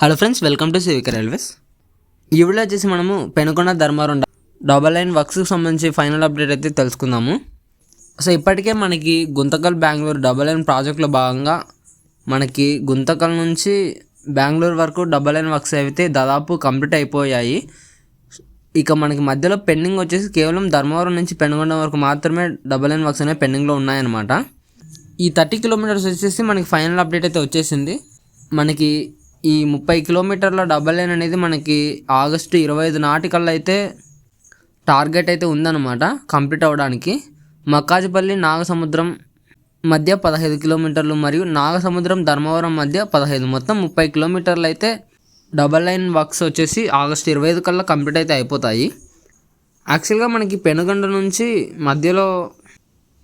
Hello friends welcome to సివిక railways ఈ video వచ్చేసి మనము పెనుకొండ ధర్మారం డబల్ లైన్ వర్క్స్కి సంబంధించి ఫైనల్ అప్డేట్ అయితే తెలుసుకుందాము. సో ఇప్పటికే మనకి గుంతకల్ బెంగళూరు డబల్ లైన్ ప్రాజెక్ట్లో భాగంగా మనకి గుంతకల్ నుంచి బెంగళూరు వరకు డబల్ లైన్ వర్క్స్ అయితే దాదాపు కంప్లీట్ అయిపోయాయి. ఇక మనకి మధ్యలో పెండింగ్ వచ్చేసి కేవలం ధర్మవరం నుంచి పెనుగొండ వరకు మాత్రమే డబల్ లైన్ వర్క్స్ అనేవి పెండింగ్లో ఉన్నాయన్నమాట. ఈ థర్టీ కిలోమీటర్స్ వచ్చేసి మనకి ఫైనల్ అప్డేట్ అయితే వచ్చేసింది. మనకి ఈ ముప్పై కిలోమీటర్ల డబల్ లైన్ అనేది మనకి ఆగస్టు ఇరవై ఐదు నాటికల్లా అయితే టార్గెట్ అయితే ఉందన్నమాట కంప్లీట్ అవ్వడానికి. మక్కాజిపల్లి నాగసముద్రం మధ్య పదహైదు కిలోమీటర్లు మరియు నాగసముద్రం ధర్మవరం మధ్య పదహైదు. మొత్తం ముప్పై కిలోమీటర్లు అయితే డబల్ లైన్ వర్క్స్ వచ్చేసి ఆగస్ట్ ఇరవై ఐదు కల్లా కంప్లీట్ అయితే అయిపోతాయి. యాక్చువల్గా మనకి పెనుగొండ నుంచి మధ్యలో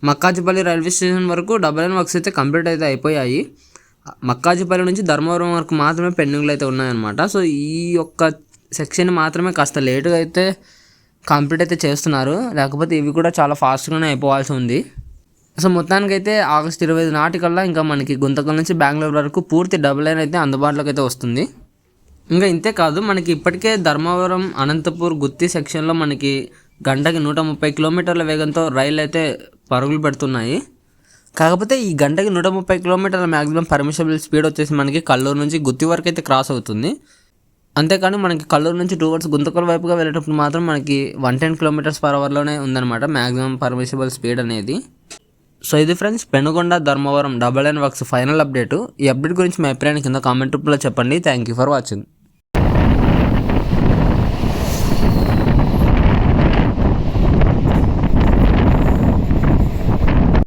మక్కాజిపల్లి రైల్వే స్టేషన్ వరకు డబల్ లైన్ వర్క్స్ అయితే కంప్లీట్ అయితే అయిపోయాయి. మక్కాజిపల్లి నుంచి ధర్మవరం వరకు మాత్రమే పెండింగ్లు అయితే ఉన్నాయన్నమాట. సో ఈ యొక్క సెక్షన్ మాత్రమే కాస్త లేటుగా అయితే కంప్లీట్ అయితే చేస్తున్నారు. లేకపోతే ఇవి కూడా చాలా ఫాస్ట్గానే అయిపోవాల్సి ఉంది. సో మొత్తానికైతే ఆగస్ట్ ఇరవై ఐదు నాటికల్లా ఇంకా మనకి గుంతకల్ నుంచి బెంగళూరు వరకు పూర్తి డబుల్ లైన్ అయితే అందుబాటులోకి అయితే వస్తుంది. ఇంకా ఇంతే కాదు మనకి ఇప్పటికే ధర్మవరం అనంతపూర్ గుత్తి సెక్షన్లో మనకి గంటకి నూట ముప్పై కిలోమీటర్ల వేగంతో రైళ్ళు అయితే పరుగులు పెడుతున్నాయి. కాకపోతే ఈ గంటకి నూట ముప్పై కిలోమీటర్ల మ్యాక్సిమం పర్మిషబుల్ స్పీడ్ వచ్చేసి మనకి కల్లూరు నుంచి గుత్తి వరకు అయితే క్రాస్ అవుతుంది. అంతేకాని మనకి కల్లూరు నుంచి టూవర్డ్స్ గుంతకల్ వైపుగా వెళ్ళేటప్పుడు మాత్రం మనకి వన్ టెన్ కిలోమీటర్స్ పర్ అవర్లోనే ఉందన్నమాట మ్యాక్సిమం పర్మిషబుల్ స్పీడ్ అనేది. సో ఇది friends Penugonda Dharmavaram double and works final update ఈ అప్డేట్ గురించి మీ అభిప్రాయాన్ని కింద కామెంట్ రూపంలో చెప్పండి. Thank you for watching